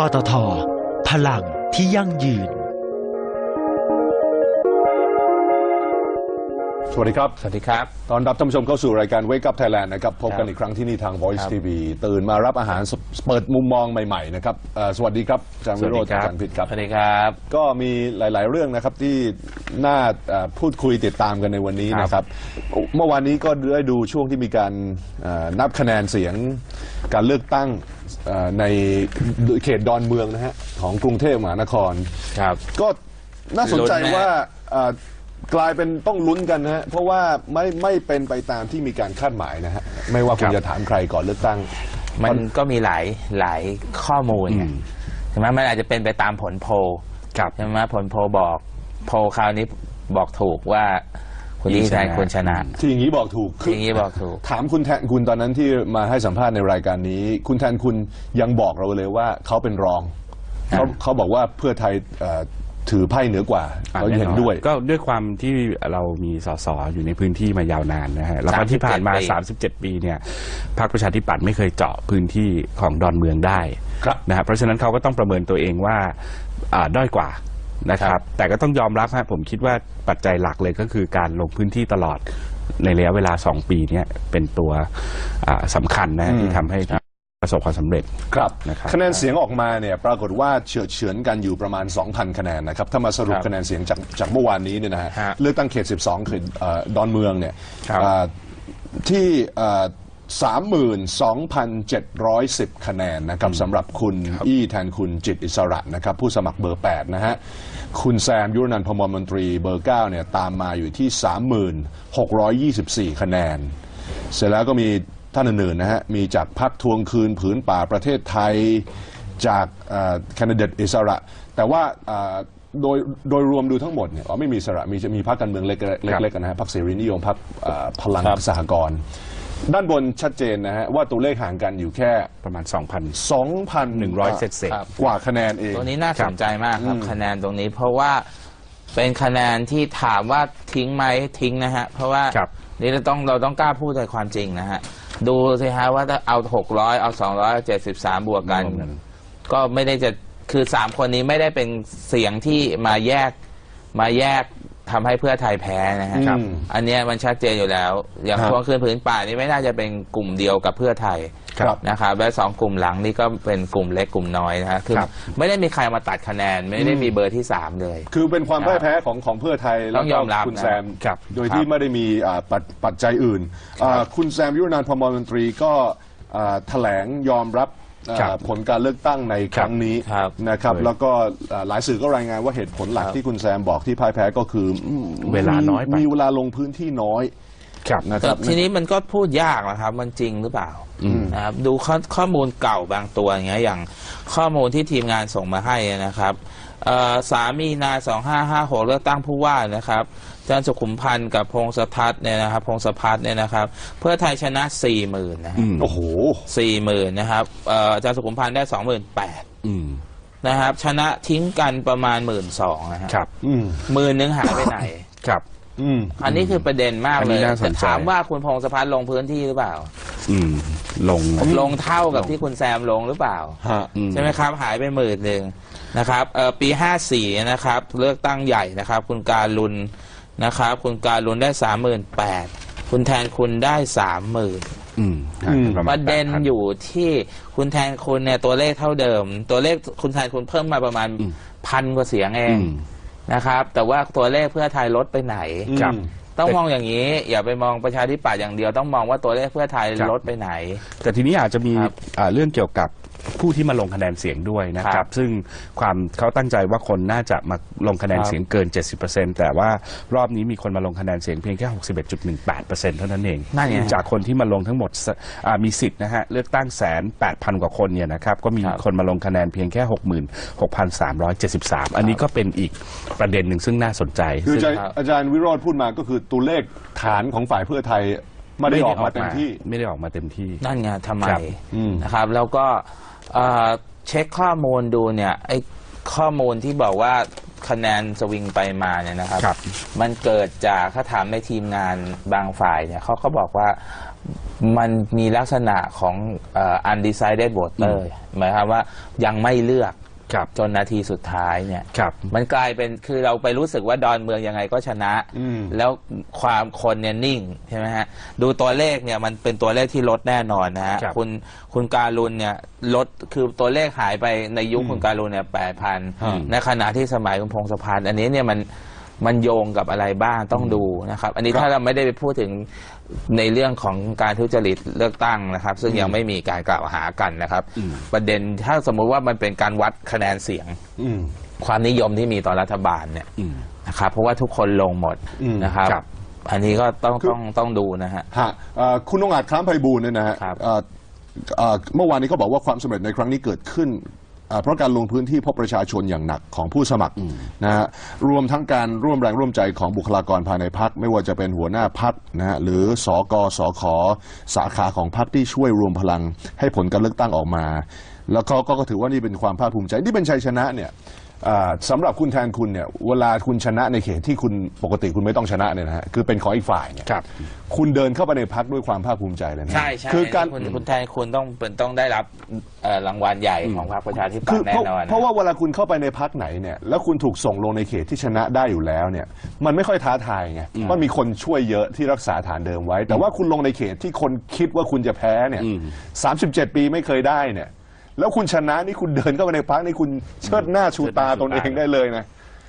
ปตท พลังที่ยั่งยืน วัสดีครับ สวัสดีครับ ตอนรับท่านผู้ชมเข้าสู่รายการ Wake Up Thailand นะครับ พบกันครับอีกครั้งที่นี่ทาง Voice ครับ TV ตื่นมารับอาหารสเปิดมุมมองใหม่ๆนะครับเอ่อสวัสดีครับอาจารย์วิโรจน์อาจารย์พิษครับ สวัสดีครับ ก็มีหลาย ๆ เรื่องนะครับที่น่าเอ่อพูดคุยติดตามกันในวันนี้ครับนะครับ เมื่อวานนี้ก็ได้ดูช่วงที่มีการเอ่อนับคะแนนเสียงการเลือกตั้งเอ่อในเขตดอนเมืองนะฮะของกรุงเทพมหานคร ครับ ก็น่าสนใจลุ้นนะว่าเอ่อ กลายเป็นต้องลุ้นกันนะฮะเพราะว่าไม่ไม่เป็นไปตามที่มีการคาดหมายนะฮะไม่ว่าคุณจะถามใครก่อนเลือกตั้ง มันก็มีหลายหลายข้อมูลไงใช่ไหมมันอาจจะเป็นไปตามผลโพลใช่ไหมผลโพลบอกโพลคราวนี้บอกถูกว่าคุณยิ่งชัยควรชนะ ที่อย่างนี้บอกถูกคือย่างนี้บอกถูก ถามคุณแทนคุณตอนนั้นที่มาให้สัมภาษณ์ในรายการนี้ คุณแทนคุณยังบอกเราเลยว่าเขาเป็นรองเขาเขาบอกว่าเพื่อไทยเอ่อ ถือไพ่เหนือกว่าอะเขาเห็นแอด้วย ก็ด้วยความที่เรามีสสอยู่ในพื้นที่มายาวนานนะฮะแล้วก็ที่ผ่านมาปี37 ปีเนี่ยพรรคประชาธิปัตย์ไม่เคยเจาะพื้นที่ของดอนเมืองได้ครับนะฮะเพราะฉะนั้นเขาก็ต้องประเมินตัวเองว่าอ่าด้อยกว่านะครับแต่ก็ต้องยอมรับฮะผมคิดว่าปัจจัยหลักเลยก็คือการลงพื้นที่ตลอดในระยะเวลา 2 ปีเนี่ยเป็นตัวอ่าสำคัญนะฮะที่ทำให้ ประสบความสำเร็จครับนะครับคะแนนเสียงออกมาเนี่ยปรากฏว่าเฉือนเฉือนกันอยู่ประมาณ 2,000 คะแนนนะครับถ้ามาสรุปครับคะแนนเสียงจากจากเมื่อวานนี้เนี่ยนะฮะฮะเลือกตั้งเขต 12เขตเอ่อดอนเมืองเนี่ยครับเอ่อที่สามหมื่นสองพันเจ็ดร้อยสิบคะแนนนะครับสำหรับคุณอี้แทนคุณจิตอิสระนะครับผู้สมัครเบอร์ 8 นะฮะ คุณแซมยุรนันท์พมรมนตรีเบอร์ 9 เนี่ยตามมาอยู่ที่ 3624 คะแนน เสร็จแล้วก็มี ท่านอื่นๆนะฮะมีจากพักทวงคืนผืนป่าประเทศไทยจากแคนดิเดตอิสระ แต่ว่าเอ่อโดยโดยรวมดูทั้งหมดเนี่ยอ๋อไม่มีอิสระมีจะมีพรรคการเมืองเล็กๆเล็กๆกันนะฮะพรรคเสรีนิยมพรรคเอ่อพลังครับสหกรณ์ด้านบนชัดเจนนะฮะว่าตัวเลขห่างกันอยู่แค่ประมาณ2,100 เศษๆครับกว่าคะแนนเองตัวนี้น่าสนใจมากครับอืมคะแนนตรงนี้เพราะว่าเป็นคะแนนที่ถามว่าทิ้งไหมทิ้งนะฮะเพราะว่าครับนี่เราต้องเราต้องกล้าพูดในความจริงนะฮะ ดูสิฮะว่าถ้าเอาหกร้อยเอาสองร้อยเจ็ดสิบสามบวกกันรวมกัน ก็ไม่ได้จะคือสามคนนี้ไม่ได้เป็นเสียงที่มาแยกมาแยก ทำให้เพื่อไทยแพ้นะฮะครับอันเนี้ยมันชัดเจนอยู่แล้ว อย่างครับทวงคืนผืนป่านี่ไม่น่าจะเป็นกลุ่มเดียวกับเพื่อไทยครับนะครับและสองกลุ่มหลังนี่ก็เป็นกลุ่มเล็กกลุ่มน้อยนะฮะคือครับ ไม่ได้มีใครมาตัดคะแนนไม่ได้มีเบอร์ที่สามเลย คือเป็นความพ่ายแพ้ของของเพื่อไทยต้แล้วองก็ยอมรับคุณนะแซม ครับ โดยที่ครับไม่ได้มีอ่าปัจปัจจัยอื่นอ่าคุณแซมยุรนันท์พมรมนตรีก็อ่าแถลงยอมรับอ่า ครับผลการเลือกตั้งในครั้งนี้ครับนะครับครับแล้วก็อ่าหลายสื่อก็รายงานว่าเหตุผลหลักครับที่คุณแซมบอกที่พ่ายแพ้ก็คืออืมเวลาน้อยไปมีเวลาลงพื้นที่น้อยครับนะคแต่รับทีนี้มันก็พูดยากนะครับ มันจริงหรือเปล่านะครับดูข้อข้อมูลเก่าบางตัวอย่างเงี้ยอย่างข้อมูลที่ทีมงานส่งมาให้นะครับเอ่อสามีนาสองห้าห้าหกเลือกตั้งผู้ว่านะครับ อาจารย์สุขุมพันธ์กับพงศทัศน์เนี่ยนะครับพงศพัฒน์เนี่ยนะครับ เพื่อไทยชนะสี่หมื่นนะฮะอืมโอ้โหสี่หมื่นนะครับเอ่ออาจารย์สุขุมพันธ์ได้สองหมื่นแปดอืมนะครับ ชนะทิ้งกันประมาณหมื่นสองนะฮะครับอืมหมื่นหนึ่งหายไปไหนครับอืมอันนี้คือประเด็นมากอันเลนี้ยน่าสนใจแต่ถามว่าคุณพงศพัฒน์ลงพื้นที่หรือเปล่า อืม ลงลงเท่ากับที่คุณแซมลงหรือเปล่าฮะอืมใช่ไหมครับ หายไปหมื่นหนึ่งนะครับเอ่อปี54นะครับ เลือกตั้งใหญ่นะครับ คุณการุณนะครับ คุณการุณได้38,000คุณแทนคุณได้30,000อืมห่างกันประปมาณระเด็น8,000 อยู่ที่คุณแทนคุณเนี่ยตัวเลขเท่าเดิม ตัวเลขคุณแทนคุณเพิ่มมาประมาณอืมพันกว่าเสียงเองอืม นะครับ แต่ว่าตัวเลขเพื่อไทยลดไปไหน ครับ ต้องมองอย่างนี้ อย่าไปมองประชาธิปัตย์อย่างเดียวต้องมองว่าตัวเลขเพื่อไทยครับ ลดไปไหน แต่ทีนี้อาจจะมีครับ อ่าเรื่องเกี่ยวกับ ผู้ที่มาลงคะแนนเสียงด้วยนะคครัรับบซึ่งความเขาตั้งใจว่าคนน่าจะมาลงคะแนนครับเสียงเกิน 70%แต่ว่ารอบนี้มีคนมาลงคะแนนเสียงเพียงแค่ 61.18%เท่านั้นเองนั่นไงจากคนที่มาลงทั้งหมดสอ่ามีสิทธิ์นะฮะเลือกตั้งแสนแปดพันกว่าคนเนี่ยนะครับก็มีครับ คนมาลงคะแนนเพียงแค่ 66,373 อันนี้ก็เป็นอีกประเด็นหนึ่งซึ่งน่าสนใจ คือซึ่งอาจารย์อาจารย์วิโรธพูดมาก็คือตัวเลขฐานของฝ่ายเพื่อไทยไม่ได้ออกมาเต็มที่ ไม่ได้ออกมาเต็มที่ นั่นไงทำไมครับอืมนะครับ แล้วก็ เอ่อเช็คข้อมูลดูเนี่ยไอ้ข้อมูลที่บอกว่าคะแนนสวิงไปมาเนี่ยนะครับ ครับ มันเกิดจากถ้าถามในทีมงานบางฝ่ายเนี่ยเขาก็บอกว่ามันมีลักษณะของเอ่อ undecided voter หมายความว่ายังไม่เลือก ครับจนนาทีสุดท้ายเนี่ยครับมันกลายเป็นคือเราไปรู้สึกว่าดอนเมืองยังไงก็ชนะ อืม แล้วความคนเนี่ยนิ่งใช่ไหมฮะดูตัวเลขเนี่ยมันเป็นตัวเลขที่ลดแน่นอนนะฮะครับคุณคุณการุณเนี่ยลดคือตัวเลขหายไปในยุคคุณการุณเนี่ยแปดพันอืม ในขณะที่สมัยคุณพงศพันธ์อันนี้เนี่ยมัน มันโยงกับอะไรบ้างต้องดูนะครับ อันนี้ถ้าเราไม่ได้ไปพูดถึงในเรื่องของการทุจริตเลือกตั้งนะครับ ซึ่งยังไม่มีการกล่าวหากันนะครับอืมประเด็นถ้าสมมุติว่ามันเป็นการวัดคะแนนเสียงอืมความนิยมที่มีต่อรัฐบาลเนี่ยอืมนะครับเพราะว่าทุกคนลงหมดอืมนะครับครับ อันนี้ก็ต้องคือต้องต้องดูนะฮะฮะเอ่อคุณองอาจคล้ามไพบูลย์เนี่ยนะฮะครับเอ่อเอ่อเมื่อวานนี้เขาบอกว่าความสำเร็จในครั้งนี้เกิดขึ้น เอ่อเพราะการลงพื้นที่พบประชาชนอย่างหนักของผู้สมัครนะฮะรวมทั้งการร่วมแรงร่วมใจของบุคลากรภายในพักไม่ว่าจะเป็นหัวหน้าพักนะฮะหรือสกสขสาขาของพักที่ช่วยรวมพลังให้ผลการเลือกตั้งออกมา แล้วก็ก็ก็ถือว่านี่เป็นความภาคภูมิใจที่เป็นชัยชนะเนี่ย อ่าสำหรับคุณแทนคุณเนี่ยเวลาคุณชนะในเขตที่คุณปกติคุณไม่ต้องชนะเนี่ยนะฮะคือเป็นของอีกฝ่ายเนี่ยครับ คุณเดินเข้าไปในพักด้วยความภาคภูมิใจเลยนะใช่ใช่คือการ คุณคุณแทนคุณต้องเป็นต้องได้รับเอ่อรางวัลใหญ่ของพรรคประชาธิปัคืตอย์แน่เพราะนอนเพราะว่าเวลาคุณเข้าไปในพักไหนเนี่ยแล้วคุณถูกส่งลงในเขตที่ชนะได้อยู่แล้วเนี่ยมันไม่ค่อยท้าทายไงว่ามีคนช่วยเยอะที่รักษาฐานเดิมไว้ แต่ว่าคุณลงในเขตที่คนคิดว่าคุณจะแพ้เนี่ยอืมสามสิบเจ็ดปีไม่เคยได้เนี่ย แล้วคุณชนะนี่คุณเดินเข้าไปในพักนี่คุณเชิดหน้าชูตาตนเองได้เลยนะ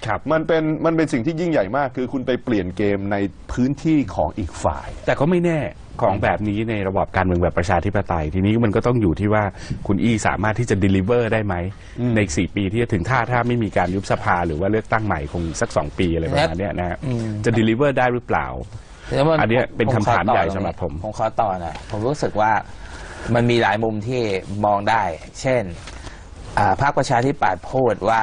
ครับ มันเป็นมันเป็นสิ่งที่ยิ่งใหญ่มาก คือคุณไปเปลี่ยนเกมในพื้นที่ของอีกฝ่าย แต่ก็ไม่แน่ของแบบนี้ในระบอบการเมืองแบบประชาธิปไตย ทีนี้มันก็ต้องอยู่ที่ว่าคุณอี้สามารถที่จะ deliver ได้ไหม ในอีกสี่ปีที่จะถึงถ้าถ้าไม่มีการยุบสภาหรือว่าเลือกตั้งใหม่คงสักสองปีอะไรประมาณเนี้ยนะฮะจะ deliver ได้หรือเปล่า แล้วมัอันเนี้ยเป็นผคำถามขอต่อใหญ่ตงนี้สำหรับผม ผมขอต่อหน่อยผมรู้สึกว่า มันมีหลายมุมที่มองได้ เช่นอ่าพรรคประชาธิปัตย์พูดว่า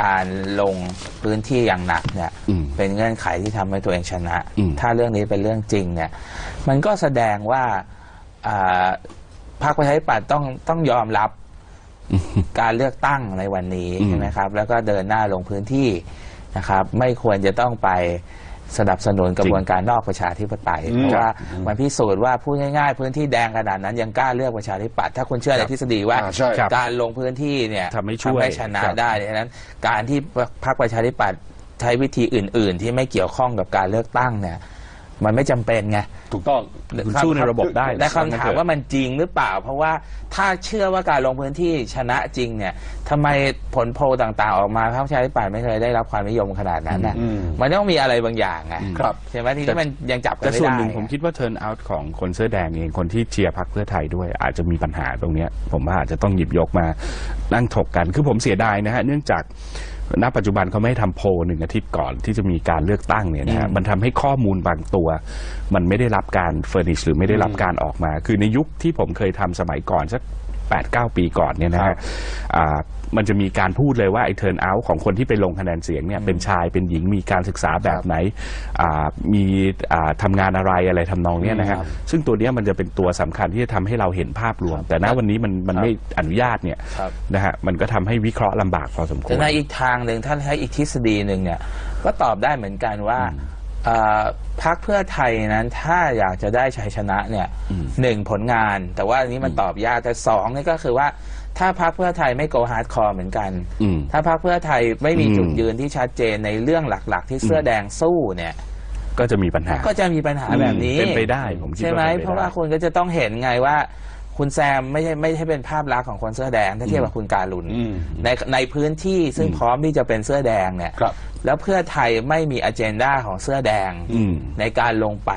การลงพื้นที่อย่างหนักเนี่ย อืมเป็นเงื่อนไขที่ทำให้ตัวเองชนะ อืม ถ้าเรื่องนี้เป็นเรื่องจริงเนี่ย มันก็แสดงว่าอ่าพรรคประชาธิปัตย์ต้องต้องยอมรับ การเลือกตั้งในวันนี้อืมใช่ไหมครับ แล้วก็เดินหน้าลงพื้นที่นะครับ ไม่ควรจะต้องไป สนับสนุนกระบวนการนอกประชาธิปไตยอืมเพราะว่ามันพิสูจน์ว่าพูดง่ายๆ พื้นที่แดงขนาดนั้นยังกล้าเลือกประชาธิปัตย์ถ้าคุณเชื่อในทฤษฎีว่าอ่าใช่ครับการลงพื้นที่เนี่ยทำให้ช่วยชนะครับ ได้ดังนั้น การที่พรรคประชาธิปัตย์ใช้วิธีอื่น ๆ ที่ไม่เกี่ยวข้องกับการเลือกตั้งเนี่ย มันไม่จำเป็นไง ถูกต้องคุณสู้ในระบบได้ แต่คำถามว่ามันจริงหรือเปล่า เพราะว่าถ้าเชื่อว่าการลงพื้นที่ชนะจริงเนี่ยทำไมผลโพลต่างๆ ออกมาพรรคประชาธิปัตย์ไม่เคยได้รับความนิยมขนาดนั้นนะอืมมันต้องมีอะไรบางอย่างไงครับใช่ไหมทีนี้มันยังจับกันแต่ไม่ส่วนได้หนึ่งผมคิดว่า turn out ของคนเสื้อแดงเองคนที่เชียร์พรรคเพื่อไทยด้วย อาจจะมีปัญหาตรงเนี้ยผมว่าอาจจะต้องหยิบยกมานั่งถกกัน คือผมเสียดายนะฮะเนื่องจาก ณปัจจุบันเขาไม่ให้ทำโพลหนึ่งอาทิตย์ก่อนที่จะมีการเลือกตั้งเนี่ยนะฮะมันทำให้ข้อมูลบางตัว มันไม่ได้รับการเฟอร์นิชหรือไม่ได้รับการออกมา คือในยุคที่ผมเคยทำสมัยก่อนสัก 8 9 ปีก่อนเนี่ยนะครัฮะบอ่ามันจะมีการพูดเลยว่าไอ้ turn out ของคนที่ไปลงคะแนนเสียงเนี่ยเป็นชายเป็นหญิงมีการศึกษาแบบไหนอ่ามีอ่าทำงานอะไรอะไรทำนองเนี้ยนะฮะซึ่งตัวเนี้ยมันจะเป็นตัวสำคัญที่จะทำให้เราเห็นภาพรวม แต่ณวันนี้มันมันไม่อนุญาตเนี่ยครับ นะฮะมันก็ทำให้วิเคราะห์ลำบากพอสมควแต่ร ในอีกทางหนึ่งท่านให้อีกทฤษฎีหนึ่งเนี่ย ก็ตอบได้เหมือนกันว่าเอ่อพรรคเพื่อไทยนั้นถ้าอยากจะได้ชัยชนะเนี่ยหนึ่งผลงาน แต่ว่าอันนี้มันตอบยากแต่สองนี่ก็คือว่า ถ้าพรรคเพื่อไทยไม่โกฮาร์ดคอร์เหมือนกันอืมถ้าพรรคเพื่อไทยไม่มีอืมจุดยืนที่ชัดเจนในเรื่องหลักๆ ที่เสื้อแดงสู้เนี่ย ก็จะมีปัญหาก็จะมีปัญหาแบบนี้เป็นไปได้ผมคิดใช่ไหมว่าเป็นไปได้เพราะว่าคุณก็จะต้องเห็นไงว่า คุณแซมไม่ใช่ไม่ใช่เป็นภาพลักษณ์ของคนเสื้อแดงถ้าเทียบกับคุณการุณอืมในในพื้นที่ซึ่งพร้อมที่จะเป็นเสื้อแดงเนี่ยครับแล้วเพื่อไทยไม่มีอ g e n d a ของเสื้อแดงอืมในการลงไป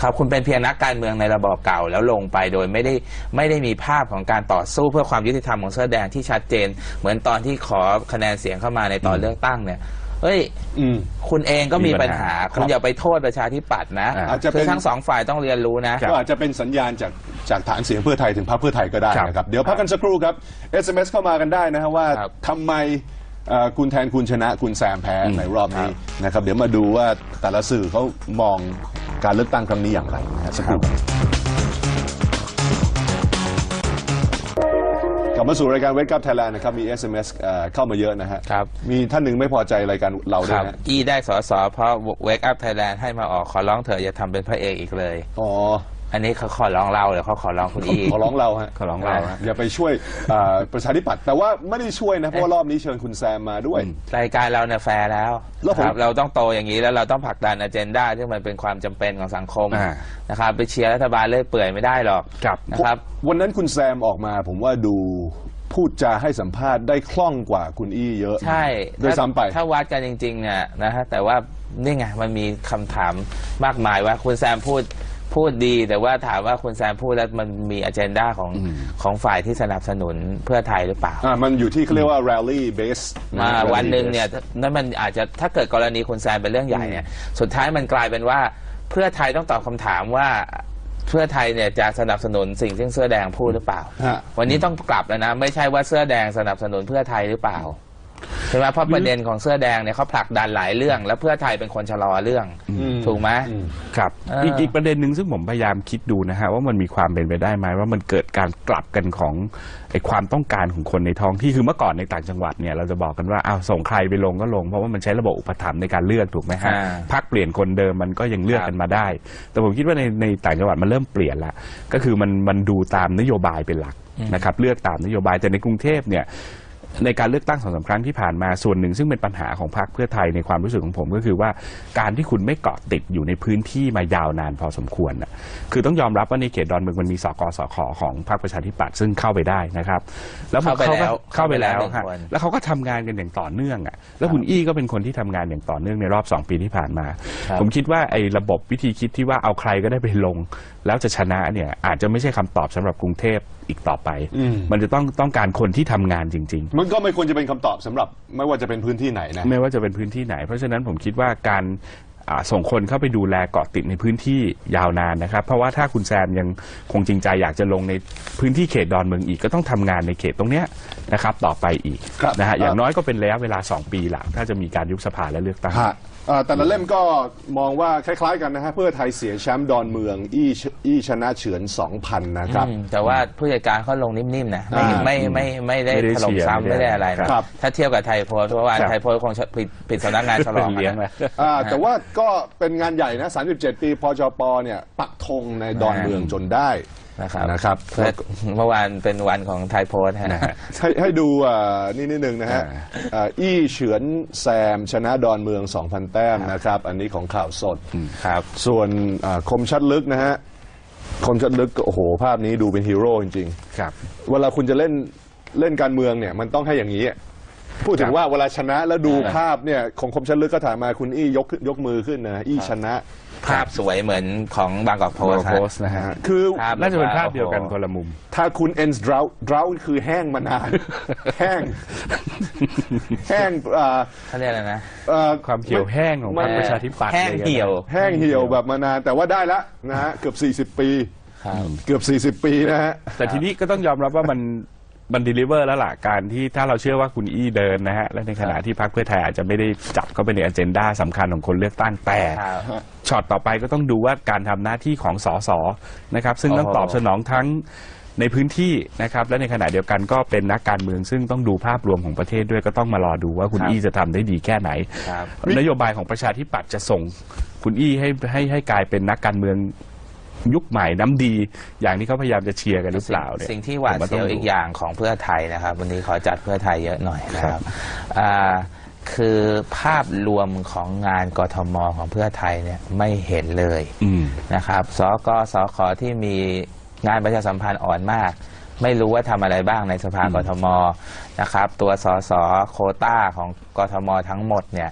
ครับคุณเป็นเพียงนักการเมืองในระบอบเก่าแล้วลงไปโดยไม่ได้ไม่ได้มีภาพของการต่อสู้เพื่อความยุติธรรมของเสื้อแดงที่ชัดเจน เหมือนตอนที่ขอคะแนนเสียงเข้ามาในตอนเลือกตั้งเนี่ย เอ้ย อืม คุณเองก็มีมีปัปัญญหา หาคุณอย่าไปโทษประชาธิปัตย์นะอ่าอาจจะเป็น คือทั้งสองฝ่ายต้องเรียนรู้นะ ก็อาจจะเป็นสัญญาณจากจากฐานเสียงเพื่อไทยถึงพรรคเพื่อไทยก็ได้ครับนะครับ เดี๋ยวพักกันสักครู่ครับ SMS เข้ามากันได้นะฮะว่าครับ ทำไมเอ่อคุณแทนคุณชนะคุณแซมแพ้ในรอบนี้นะครับ เดี๋ยวมาดูว่าแต่ละสื่อเขามองการเลือกตั้งครั้งนี้อย่างไรนะฮะสักครู่ก ลับมาสู่รายการเวทกับไทยแลนด์นะครับมี SMS เอ่อเข้ามาเยอะนะฮะครับ มีท่านหนึ่งไม่พอใจรายการเราคด้วยรับนะอีได้สอสอเพราะ Wake Up Thailand ให้มาออกขอร้องเถอะอย่าทำเป็นพระเอกอีกเลย อ๋อ อันนี้เขาขอร้องเราหรือเขาขอร้องคุณอี ขอร้องเราฮะขอร้องเราฮะ อย่าไปช่วยเอ่อประชาธิปัตย์แต่ว่าไม่ได้ช่วยนะ เพราะว่ารอบนี้เชิญคุณแซมมาด้วย รายการเราเนี่ยแฟร์แล้วแล้วผม ครับเราต้องโตอย่างนี้แล้วเราต้องผลักดันอเจนดาที่งมันเป็นความจำเป็นของสังคมอ่า นะครับไปเชียร์รัฐบาลเลื่อยเปื่อยไม่ได้หรอกครับ นะครับ วันนั้นคุณแซมออกมา ผมว่าดูพูดจาให้สัมภาษณ์ได้คล่องกว่าคุณอี้เยอะใช่โดยซ้ำไปถ้าถ้าวัดกันจริงๆเนี่ยนะฮะแต่ว่านี่ไงมันมีคำถามมากมายว่าคุณแซมพูด พูดดีแต่ว่าถามว่าคุณแซมพูดแล้วมันมีอเจนดาของของฝ่ายที่สนับสนุนเพื่อไทยหรือเปล่าอ่ามันอยู่ที่เขาเรียกว่า rally base มาะ rally วันหนึ่ง base เนี่ยนั่นมันอาจจะถ้าเกิดกรณีคุณแซนเป็นเรื่องใหญ่เนี่ยสุดท้ายมันกลายเป็นว่าเพื่อไทยต้องตอบคำถามว่าเพื่อไทยเนี่ยจะสนับสนุนสิ่งที่เสื้อแดงพูดหรือเปล่าฮะวันนี้ต้องกลับแล้วนะ ไม่ใช่ว่าเสื้อแดงสนับสนุนเพื่อไทยหรือเปล่า ใช่ไหมเพราะประเด็นของเสื้อแดงเนี่ยเขาผลักดันหลายเรื่อง แล้วเพื่อไทยเป็นคนชะลอเรื่องอืมถูกไหมอืมครับเอออีอี กอีกประเด็นหนึ่งซึ่งผมพยายามคิดดูนะฮะว่ามันมีความเป็นไปได้ไหมว่ามันเกิดการกลับกันของไอ้ความต้องการของคนในท้องที่คือเมื่อก่อนในต่างจังหวัดเนี่ยเราจะบอกกันว่าอ้าวส่งใครไปลงก็ลงเพราะว่ามันใช้ระบบอุปถัมภ์ในการเลือกถูกไหมฮะอ่า พักเปลี่ยนคนเดิมมันก็ยังเลือกครับกันมาได้ แต่ผมคิดว่าในในต่างจังหวัดมันเริ่มเปลี่ยนละก็คือมันมันดูตามนโยบายเป็นหลักนะครับเลือกตามนโยบายแต่ในกรุงเทพเนี่ย ในการเลือกตั้งสองสามครั้งที่ผ่านมาส่วนหนึ่งซึ่งเป็นปัญหาของพรรคเพื่อไทยในความรู้สึกของผมก็คือว่าการที่คุณไม่เกาะติดอยู่ในพื้นที่มายาวนานพอสมควรน่ะคือต้องยอมรับว่าในเขตดอนเมืองมันมีสกสขของพรรคประชาธิปัตย์ซึ่งเข้าไปได้นะครับ แล้วพอเข้าไปแล้วเข้าไปแล้วเข้าไปแล้วหนึ่งฮะคนแล้วเขาก็ทำงานกันอย่างต่อเนื่องอะแล้วคุณอี้ก็เป็นคนที่ทำงานอย่างต่อเนื่องในรอบสองปีที่ผ่านมาครับผมคิดว่าไอ้ระบบวิธีคิดที่ว่าเอาใครก็ได้ไปลง แล้วจะชนะเนี่ยอาจจะไม่ใช่คำตอบสำหรับกรุงเทพอีกต่อไป อืม มันจะต้องต้องการคนที่ทำงานจริง ๆ มันก็ไม่ควรจะเป็นคำตอบสำหรับไม่ว่าจะเป็นพื้นที่ไหนนะ ไม่ว่าจะเป็นพื้นที่ไหน เพราะฉะนั้นผมคิดว่าการอ่าส่งคนเข้าไปดูแลเกาะติดในพื้นที่ยาวนานนะครับ เพราะว่าถ้าคุณแซมยังคงจริงใจอยากจะลงในพื้นที่เขตดอนเมืองอีกก็ต้องทำงานในเขตตรงเนี้ยนะครับ ต่อไปอีกครับนะฮะครับอย่างน้อยก็เป็นระยะเวลา 2 ปีหลังถ้าจะมีการยุบสภาและเลือกตั้ง ฮะเอ่อแต่ละเล่มก็มองว่าคล้ายๆกันนะฮะเพื่อไทยเสียแชมป์ดอนเมือง อี้ชอี้ชนะเฉือน 2,000 นะครับ อืมแต่ว่าผู้จัดการเขาลงนิ่มๆนะไม่อ่าไม่ไม่ไม่ได้ไม่ได้ถล่มเชียร์ซ้ำไม่ไม่ได้ได้อะไรนะครับ ถ้าเทียบกับไทยโพสต์เพราะว่าครับ ไทยโพสต์คงผิดผิดสำนักงานฉลองเลี้ยงนะมาอ่าแต่ว่าก็เป็นงานใหญ่นะ 37 ปีพจปเนี่ยปักธงในดอนเมืองจนได้ นะครับนะครับเพื่อเมื่อวานเป็นวันของไทยโพสต์ฮะนะฮะ ให้ให้ดูอ่านี่นิดนึงนะฮะอ่าอ่าอี้เฉือนแซมชนะดอนเมือง 2,000 แต้มนะครับ อันนี้ของข่าวสดครับ ส่วนอ่าคมชัดลึกนะฮะ คมชัดลึกก็โอ้โห ภาพนี้ดูเป็นฮีโร่จริงครับๆเวลาคุณจะเล่นเล่นการเมืองเนี่ยมันต้องให้อย่างนี้อะพูดถึคงรับว่าเวลาชนะแล้วดูอ่าภาพเนี่ยของคมชัดลึกก็ถ่ายมาคุณอี้ยกขึ้นยกมือขึ้นนะอี้ชนะ ภาพสวยเหมือนของบางกอกโพสต์โพฮะ สต์นะฮะคือภาพน่าจะเป็นภาพเดียวกันโอ้โหคนละมุม ถ้าคุณ ends drought drought คือแห้งมานาน แห้ง แห้งอ่าเขาเรียกอะไรนะเอ่อ ความเขียวแห้งของพรรคประชาธิปัตย์แห้งลกันนะเหี่ยว แห้งเหี่ยวแบบมานานแต่ว่าได้แล้วนะฮะ เกือบ 40 ปี ครับ เกือบ 40 ปีนะฮะ แต่ทีนี้ก็ต้องยอมรับว่ามันมันด e ลิเวอร์แล้วล่ะการที่ถ้าเราเชื่อว่าคุณอี้เดินนะฮะ และในขณะที่พรรคเพื่อไทยอาจจะไม่ได้จับเข้าไปในอเจนดาสำคัญของคนเลือกตั้งแต่ ครับ ช็อตต่อไปก็ต้องดูว่าการทำหน้าที่ของสสนะครับ ซึ่งต้องโอ้โหตอบสนองทั้งในพื้นที่นะครับ และในขณะเดียวกันก็เป็นนักการเมือง ซึ่งต้องดูภาพรวมของประเทศด้วยก็ต้องมารอดูว่าคุณอี้จะทำได้ดีแค่ไหน ครับ นโยบายของประชาธิปัตย์จะส่งคุณอี้ให้ให้ให้กลายเป็นนักการเมืองยุคใหม่น้ำดี อย่างที่เขาพยายามจะเชียร์กันหรือเปล่าเนี่ยสิ่งที่หวาดผมเสียวต้งดู อีกอย่างของเพื่อไทยนะครับ วันนี้ขอจัดเพื่อไทยเยอะหน่อยนะคครัรับบอ่า คือภาพรวมของงานกทมของเพื่อไทยเนี่ยไม่เห็นเลยอืม นะครับสกสขที่มีงานประชาสัมพันธ์อ่อนมาก ไม่รู้ว่าทำอะไรบ้างในสภากทมนะครับ ตัวสสโควต้าของกทมทั้งหมดเนี่ย